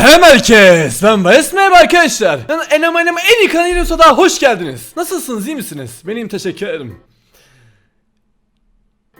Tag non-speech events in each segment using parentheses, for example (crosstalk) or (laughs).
Selam herkes. Ben Bayes merhaba arkadaşlar. Ben Enem Enem en iyi kanalıyla daha hoş geldiniz. Nasılsınız iyi misiniz? Benim teşekkür ederim.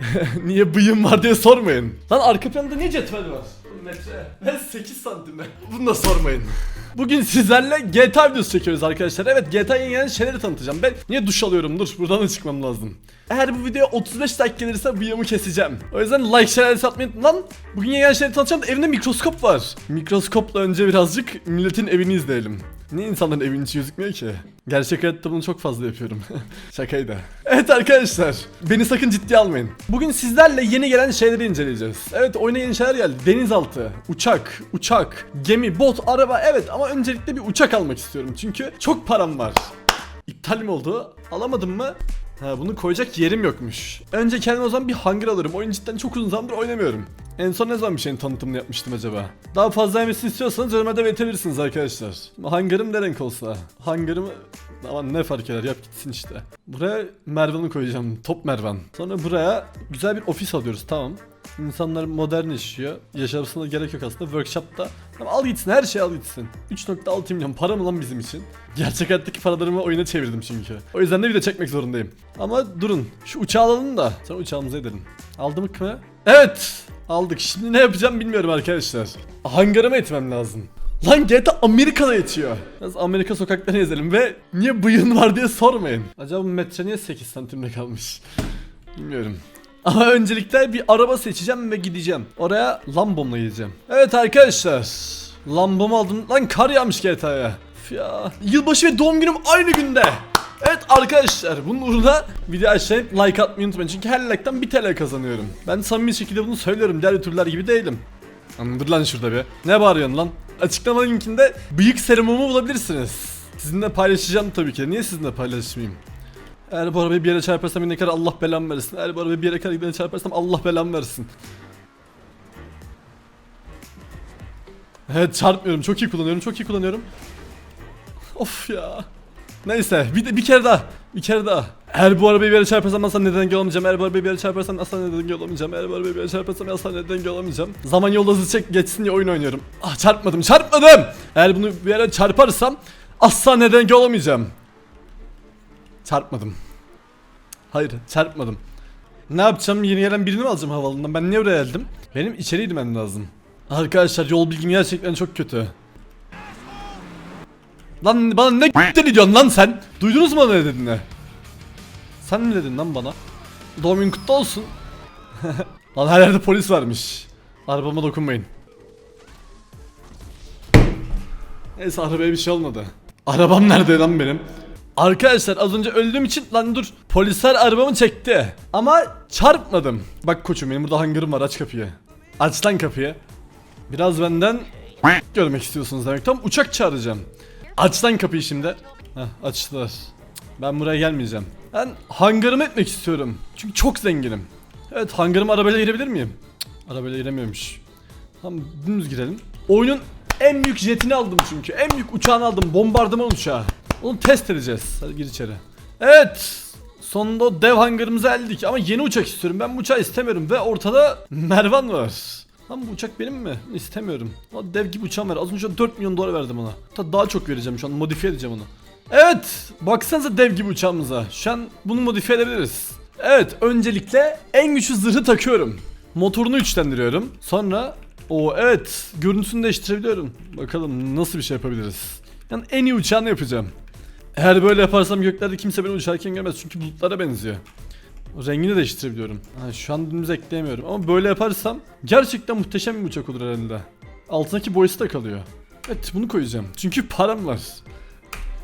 (laughs) niye bıyığım var diye sormayın. Lan arka planda niye cetvel var? Metre. Ben 8 santim ben. (laughs) Bunu da sormayın. (laughs) Bugün sizlerle GTA videosu çekiyoruz arkadaşlar. Evet GTA'ya yeni şeyleri tanıtacağım. Ben niye duş alıyorum? Dur buradan da çıkmam lazım. Eğer bu videoya 35 like gelirse bıyığımı keseceğim. O yüzden like şeyler satmayın. Lan bugün yeni şeyleri tanıtacağım. Evimde mikroskop var. Mikroskopla önce birazcık milletin evini izleyelim. Niye insanların evinin içi gözükmüyor ki? Gerçek hayatta bunu çok fazla yapıyorum. (laughs) Şakaydı. Evet arkadaşlar. Beni sakın ciddiye almayın. Bugün sizlerle yeni gelen şeyleri inceleyeceğiz. Evet oyuna yeni şeyler geldi. Denizaltı, uçak, uçak, gemi, bot, araba. Evet ama öncelikle bir uçak almak istiyorum. Çünkü çok param var. İptal mi oldu? Alamadım mı? Ha bunu koyacak yerim yokmuş. Önce kendime o zaman bir hangar alırım. Oyun cidden çok uzun zamandır oynamıyorum. En son ne zaman bir şeyin tanıtımını yapmıştım acaba? Daha fazla yemesini istiyorsanız yorumlarda belirtebilirsiniz arkadaşlar. Hangarım ne renk olsa? Hangarımı... Aman ne fark eder yap gitsin işte. Buraya Mervan'ı koyacağım. Top Mervan. Sonra buraya güzel bir ofis alıyoruz tamam. İnsanlar modern yaşıyor. Yaşamasına gerek yok aslında. Workshop'ta. Al gitsin her şey al gitsin. 3.6 milyon para mı lan bizim için? Gerçek hayattaki paralarımı oyuna çevirdim çünkü. O yüzden de video çekmek zorundayım. Ama durun. Şu uçağı alalım da. Sonra uçağımıza edelim. Aldık mı? Evet. Aldık. Şimdi ne yapacağım bilmiyorum arkadaşlar. Hangarıma etmem lazım. Lan GTA Amerika'da yetiyor. Biraz Amerika sokaklarını gezelim ve niye bıyığın var diye sormayın. Acaba bu metre niye 8 santimde kalmış? Bilmiyorum. Ama öncelikle bir araba seçeceğim ve gideceğim. Oraya Lambom'la gideceğim. Evet arkadaşlar. Lambom'u aldım. Lan kar yağmış GTA'ya. Ya. Yılbaşı ve doğum günüm aynı günde. Evet arkadaşlar bunun uğruna video aşağıya like atmayı unutmayın. Çünkü her like'tan 1 TL kazanıyorum. Ben samimi şekilde bunu söylüyorum. Diğer youtuberlar gibi değilim. Dur lan şurada bir. Ne bağırıyorsun lan? Açıklama linkinde bıyık serumumu bulabilirsiniz. Sizinle paylaşacağım tabii ki. Niye sizinle paylaşmayayım? Eğer bu arabayı bir yere çarparsam yine kadar Allah belamı versin. Eğer bu arabayı bir yere kadar gidene çarparsam Allah belamı versin. Evet çarpmıyorum. Çok iyi kullanıyorum. Çok iyi kullanıyorum. Of ya. Neyse bir, de, bir kere daha. Bir kere daha. Eğer bu arabayı bir yere çarparsam asla neden engel olamayacağım. Eğer bu arabayı bir yere çarparsam asla neden engel olamayacağım. Eğer bu arabayı bir yere çarparsam asla neden engel olamayacağım. Zaman yolda hızlı çek geçsin diye oyun oynuyorum. Ah çarpmadım çarpmadım. Eğer bunu bir yere çarparsam asla neden engel olamayacağım. Çarpmadım. Hayır çarpmadım. Ne yapacağım? Yeni gelen birini mi alacağım havalından? Ben niye oraya geldim? Benim içeri gitmem lazım. Arkadaşlar yol bilgim gerçekten çok kötü. Lan bana ne (laughs) g***den diyorsun lan sen? Duydunuz mu ne dediğini? Sen mi dedin lan bana? Doğum günün kutlu olsun. (laughs) lan her yerde polis varmış. Arabama dokunmayın. Neyse arabaya bir şey olmadı. Arabam nerede lan benim? Arkadaşlar az önce öldüğüm için lan dur polisler arabamı çekti ama çarpmadım. Bak koçum benim burada hangarım var aç kapıyı. Aç lan kapıyı. Biraz benden görmek istiyorsunuz demek. Tam uçak çağıracağım. Aç lan kapıyı şimdi. Heh açtılar. Ben buraya gelmeyeceğim. Ben hangarımı etmek istiyorum. Çünkü çok zenginim. Evet hangarıma arabayla girebilir miyim? Cık, Arabayla giremiyormuş. Tamam dümdüz girelim. Oyunun en büyük jetini aldım çünkü. En büyük uçağını aldım. Bombardıman uçağı. Onu test edeceğiz. Hadi gir içeri. Evet. Sonunda dev hangarımıza geldik ama yeni uçak istiyorum. Ben bu uçağı istemiyorum ve ortada Mervan var. Lan bu uçak benim mi? İstemiyorum. O dev gibi uçağım var. Az önce 4 milyon dolar verdim ona. Hatta daha çok vereceğim şu an. Modifiye edeceğim onu. Evet. Baksanıza dev gibi uçağımıza. Şu an bunu modifiye edebiliriz. Evet. Öncelikle en güçlü zırhı takıyorum. Motorunu güçlendiriyorum. Sonra o evet görüntüsünü değiştirebiliyorum. Bakalım nasıl bir şey yapabiliriz. Yani en iyi uçağını yapacağım. Eğer böyle yaparsam göklerde kimse beni uçarken görmez çünkü bulutlara benziyor. Rengini değiştirebiliyorum. Ha, şu an dümdüz ekleyemiyorum ama böyle yaparsam gerçekten muhteşem bir uçak olur herhalde. Altındaki boyası da kalıyor. Evet bunu koyacağım. Çünkü param var.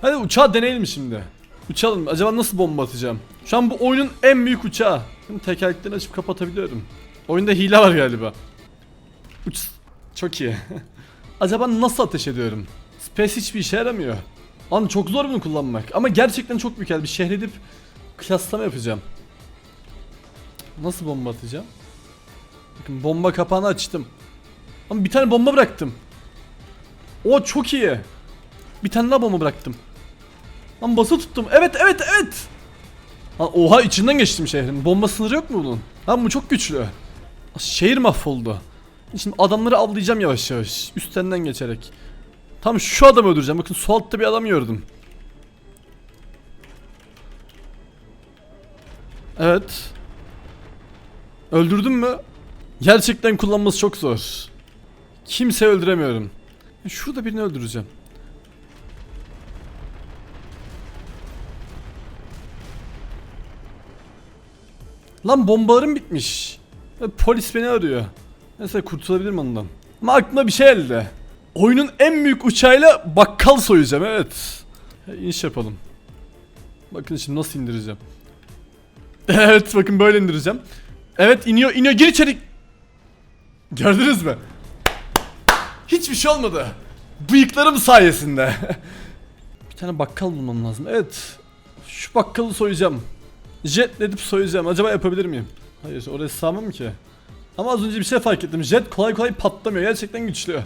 Hadi uçağı deneyelim şimdi. Uçalım. Acaba nasıl bomba atacağım? Şu an bu oyunun en büyük uçağı. Şimdi tekerleklerini açıp kapatabiliyorum. Oyunda hile var galiba. Uç. Çok iyi. (laughs) Acaba nasıl ateş ediyorum? Space hiçbir işe yaramıyor. Lan çok zor bunu kullanmak. Ama gerçekten çok büyük bir şehir edip kıyaslama yapacağım. Nasıl bomba atacağım? Bakın bomba kapağını açtım. Ama bir tane bomba bıraktım. O çok iyi. Bir tane daha bomba bıraktım. Lan bası tuttum. Evet evet evet. Lan oha içinden geçtim şehrin. Bomba sınırı yok mu bunun? Lan bu çok güçlü. Şehir mahvoldu. Şimdi adamları avlayacağım yavaş yavaş. Üstlerinden geçerek. Tam şu adamı öldüreceğim. Bakın sol altta bir adam gördüm. Evet. Öldürdün mü? Gerçekten kullanması çok zor. Kimse öldüremiyorum. Şurada birini öldüreceğim. Lan bombalarım bitmiş. Ve Polis beni arıyor. Mesela kurtulabilirim ondan. Ama aklıma bir şey geldi. Oyunun en büyük uçağıyla bakkal soyacağım evet. İniş yapalım. Bakın şimdi nasıl indireceğim. (laughs) evet bakın böyle indireceğim. Evet iniyor iniyor gir içeri. Gördünüz mü? Hiçbir şey olmadı. Bıyıklarım sayesinde. (laughs) bir tane bakkal bulmam lazım. Evet. Şu bakkalı soyacağım. Jet edip soyacağım. Acaba yapabilir miyim? Hayır oraya sığamam ki. Ama az önce bir şey fark ettim. Jet kolay kolay patlamıyor. Gerçekten güçlü.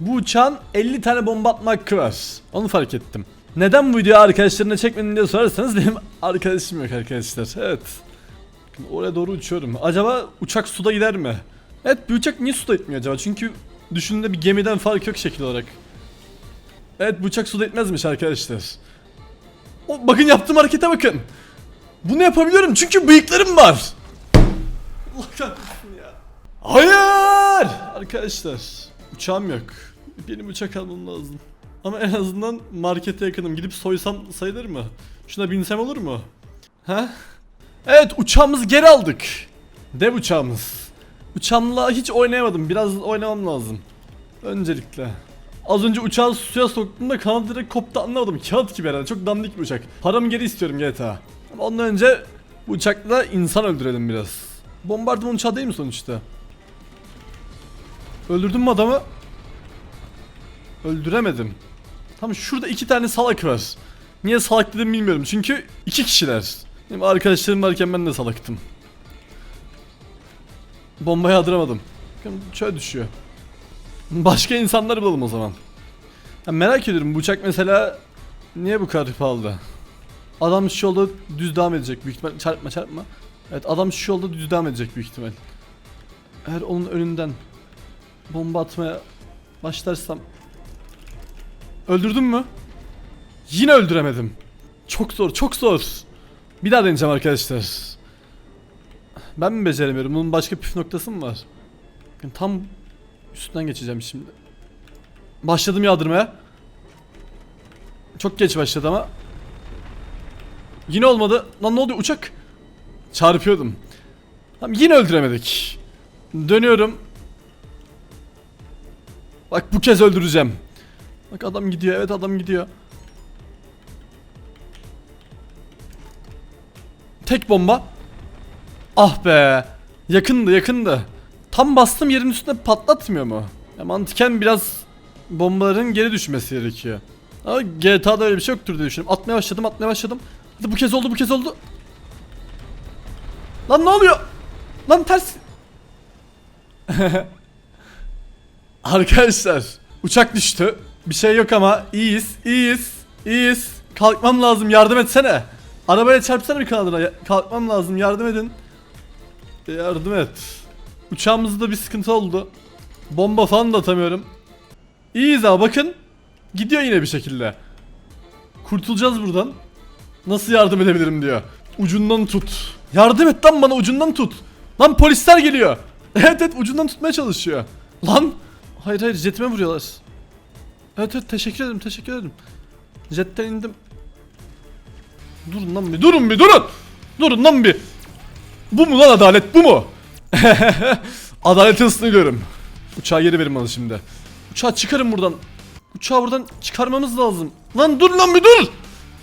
Bu uçağın 50 tane bomba atma hakkı var. Onu fark ettim. Neden bu videoyu arkadaşlarına çekmedin diye sorarsanız benim (laughs) arkadaşım yok arkadaşlar. Evet. Oraya doğru uçuyorum. Acaba uçak suda gider mi? Evet bir uçak niye suda gitmiyor acaba? Çünkü düşündüğünde bir gemiden fark yok şekil olarak. Evet bu uçak suda gitmezmiş arkadaşlar. O, bakın yaptığım harekete bakın. Bunu yapabiliyorum çünkü bıyıklarım var. Allah kahretsin ya. Hayır! Arkadaşlar uçağım yok. Benim uçak almam lazım. Ama en azından markete yakınım. Gidip soysam sayılır mı? Şuna binsem olur mu? Ha? Evet uçağımızı geri aldık. Dev uçağımız. Uçağımla hiç oynayamadım. Biraz oynamam lazım. Öncelikle. Az önce uçağı suya soktuğumda kanadı direkt koptu anlamadım. Kağıt gibi herhalde. Çok dandik bir uçak. Paramı geri istiyorum GTA. Ama ondan önce bu uçakla insan öldürelim biraz. Bombardıman uçağı değil mi sonuçta? Öldürdün mü adamı? Öldüremedim. Tam şurada iki tane salak var. Niye salak dedim bilmiyorum. Çünkü iki kişiler. Benim arkadaşlarım varken ben de salaktım. Bombayı yağdıramadım. Bakın şöyle düşüyor. Başka insanları bulalım o zaman. Ya merak ediyorum bu uçak mesela niye bu kadar pahalı? Adam şu yolda düz devam edecek büyük ihtimal. Çarpma çarpma. Evet adam şu yolda düz devam edecek büyük ihtimal. Eğer onun önünden bomba atmaya başlarsam Öldürdün mü? Yine öldüremedim. Çok zor, çok zor. Bir daha deneyeceğim arkadaşlar. Ben mi beceremiyorum? Bunun başka püf noktası mı var? Bakın tam üstünden geçeceğim şimdi. Başladım yağdırmaya. Çok geç başladı ama. Yine olmadı. Lan ne oluyor uçak? Çarpıyordum. Tamam yine öldüremedik. Dönüyorum. Bak bu kez öldüreceğim. Bak adam gidiyor. Evet adam gidiyor. Tek bomba. Ah be. Yakındı yakındı. Tam bastım yerin üstünde patlatmıyor mu? Ya mantıken biraz bombaların geri düşmesi gerekiyor. Ama GTA'da öyle bir şey yoktur diye düşünüyorum. Atmaya başladım atmaya başladım. Hadi bu kez oldu bu kez oldu. Lan ne oluyor? Lan ters. (laughs) Arkadaşlar uçak düştü. Bir şey yok ama iyiyiz iyiyiz iyiyiz. Kalkmam lazım yardım etsene. Arabaya çarpsana bir kanadına. Kalkmam lazım yardım edin. Yardım et. Uçağımızda bir sıkıntı oldu. Bomba falan da atamıyorum. İyiyiz ama bakın. Gidiyor yine bir şekilde. Kurtulacağız buradan. Nasıl yardım edebilirim diyor. Ucundan tut. Yardım et lan bana ucundan tut. Lan polisler geliyor. (laughs) Evet evet ucundan tutmaya çalışıyor. Lan. Hayır hayır jetime vuruyorlar. Evet evet teşekkür ederim teşekkür ederim. Jetten indim. Durun lan bir durun bir durun. Durun lan bir. Bu mu lan adalet bu mu? (laughs) Adaleti ıslıyorum. Uçağı geri verin bana şimdi. Uçağı çıkarın buradan. Uçağı buradan çıkarmamız lazım. Lan dur lan bir dur.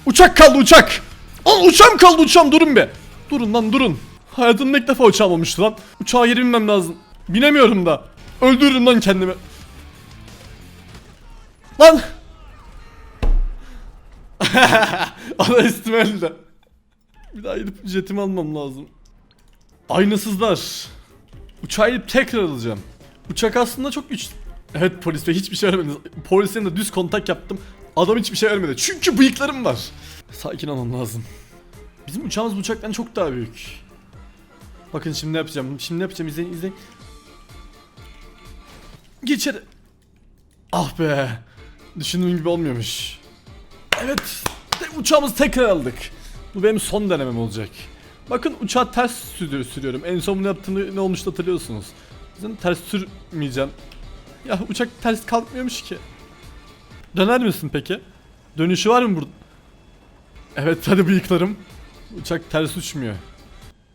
Uçak kaldı uçak. Lan uçağım kaldı uçağım durun be. Durun lan durun. Hayatımda ilk defa uçağım olmuştu lan. Uçağa geri binmem lazım. Binemiyorum da. Öldürürüm lan kendimi. Lan. (laughs) Ana üstüme elde. Bir daha gidip jetimi almam lazım. Aynasızlar. Uçağı gidip tekrar alacağım. Uçak aslında çok güçlü. Evet polis bey hiçbir şey vermedi. Polisle de düz kontak yaptım. Adam hiçbir şey vermedi. Çünkü bıyıklarım var. Sakin olmam lazım. Bizim uçağımız bu uçaktan çok daha büyük. Bakın şimdi ne yapacağım. Şimdi ne yapacağım izleyin izleyin. Gir içeri. Ah be. Düşündüğüm gibi olmuyormuş. Evet. Uçağımızı tekrar aldık. Bu benim son denemem olacak. Bakın uçağı ters sürü- sürüyorum. En son bunu yaptığımda ne olmuştu hatırlıyorsunuz. Zaten ters sürmeyeceğim. Ya uçak ters kalkmıyormuş ki. Döner misin peki? Dönüşü var mı burada? Evet hadi bıyıklarım. Uçak ters uçmuyor.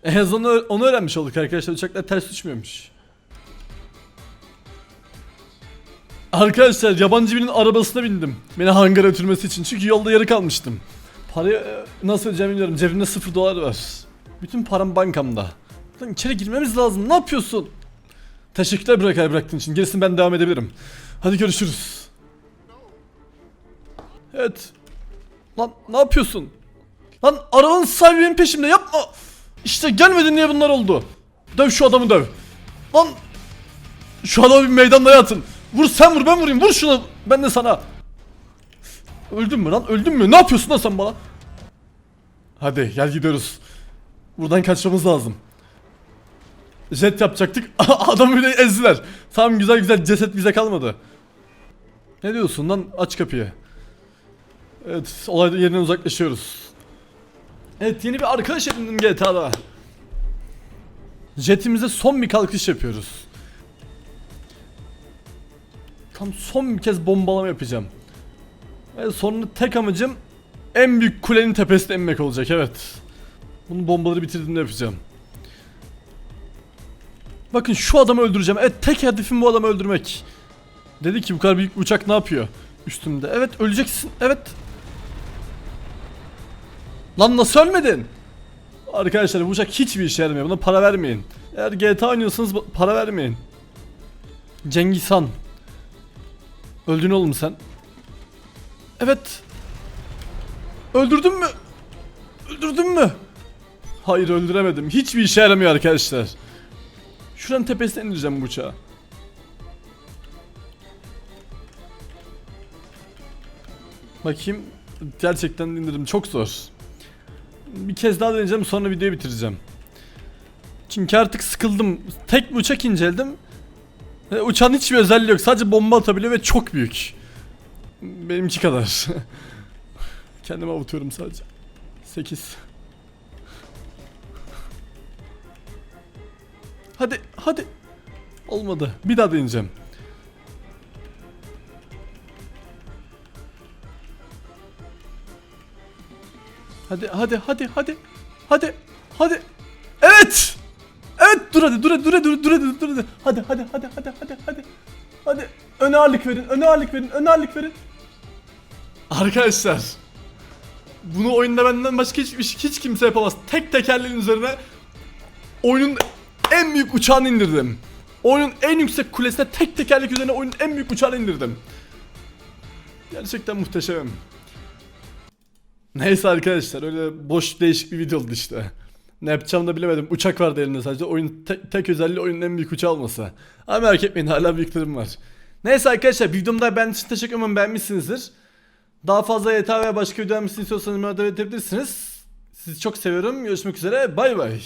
En azından onu öğrenmiş olduk arkadaşlar. Uçaklar ters uçmuyormuş. Arkadaşlar yabancı birinin arabasına bindim. Beni hangara götürmesi için. Çünkü yolda yarı kalmıştım. Parayı e, nasıl ödeyeceğimi bilmiyorum. Cebimde 0 dolar var. Bütün param bankamda. Lan içeri girmemiz lazım. Ne yapıyorsun? Teşekkürler bırakar bıraktığın için. Gerisini ben devam edebilirim. Hadi görüşürüz. Evet. Lan ne yapıyorsun? Lan arabanın sahibi benim peşimde yapma. İşte gelmedin diye bunlar oldu. Döv şu adamı döv. Lan şu adamı bir meydanda yatın. Vur sen vur ben vurayım vur şunu ben de sana. Öldün mü lan öldün mü ne yapıyorsun lan sen bana? Hadi gel gidiyoruz. Buradan kaçmamız lazım. Jet yapacaktık (laughs) adamı bile ezdiler. Tamam güzel güzel ceset bize kalmadı. Ne diyorsun lan aç kapıyı. Evet olay yerinden uzaklaşıyoruz. Evet yeni bir arkadaş edindim GTA'da. Jetimize son bir kalkış yapıyoruz. Tam son bir kez bombalama yapacağım. Ve sonunda tek amacım en büyük kulenin tepesine inmek olacak evet. Bunu bombaları bitirdiğimde yapacağım. Bakın şu adamı öldüreceğim. Evet tek hedefim bu adamı öldürmek. Dedi ki bu kadar büyük uçak ne yapıyor? Üstümde. Evet öleceksin. Evet. Lan nasıl ölmedin? Arkadaşlar bu uçak hiçbir işe yaramıyor. Buna para vermeyin. Eğer GTA oynuyorsanız para vermeyin. Cengiz Han. Öldün oğlum sen. Evet. Öldürdün mü? Öldürdün mü? Hayır öldüremedim. Hiçbir işe yaramıyor arkadaşlar. Şuranın tepesine indireceğim bu uçağı. Bakayım. Gerçekten indirdim. Çok zor. Bir kez daha deneyeceğim sonra videoyu bitireceğim. Çünkü artık sıkıldım. Tek bir uçak inceledim. Ve uçağın hiçbir özelliği yok. Sadece bomba atabiliyor ve çok büyük. Benimki kadar. (laughs) Kendimi avutuyorum sadece. 8. Hadi, hadi. Olmadı. Bir daha deneyeceğim. Hadi, hadi, hadi, hadi. Hadi, hadi. Evet. Dur hadi, dur hadi, dur hadi, dur hadi, dur hadi. Hadi, hadi, hadi, hadi, hadi, hadi. Hadi. Öne ağırlık verin, öne ağırlık verin, öne ağırlık verin. Arkadaşlar. Bunu oyunda benden başka hiç, hiç, kimse yapamaz. Tek tekerleğin üzerine oyunun en büyük uçağını indirdim. Oyunun en yüksek kulesine tek tekerlek üzerine oyunun en büyük uçağını indirdim. Gerçekten muhteşemim. Neyse arkadaşlar öyle boş değişik bir video oldu işte. Ne yapacağımı da bilemedim. Uçak vardı elimde sadece. Oyun tek, tek özelliği oyunun en büyük uçağı olması. Ama merak etmeyin hala büyüklerim var. Neyse arkadaşlar videomda ben için teşekkür ederim beğenmişsinizdir. Daha fazla GTA veya başka video istiyorsanız davet edebilirsiniz. Sizi çok seviyorum. Görüşmek üzere. Bay bay.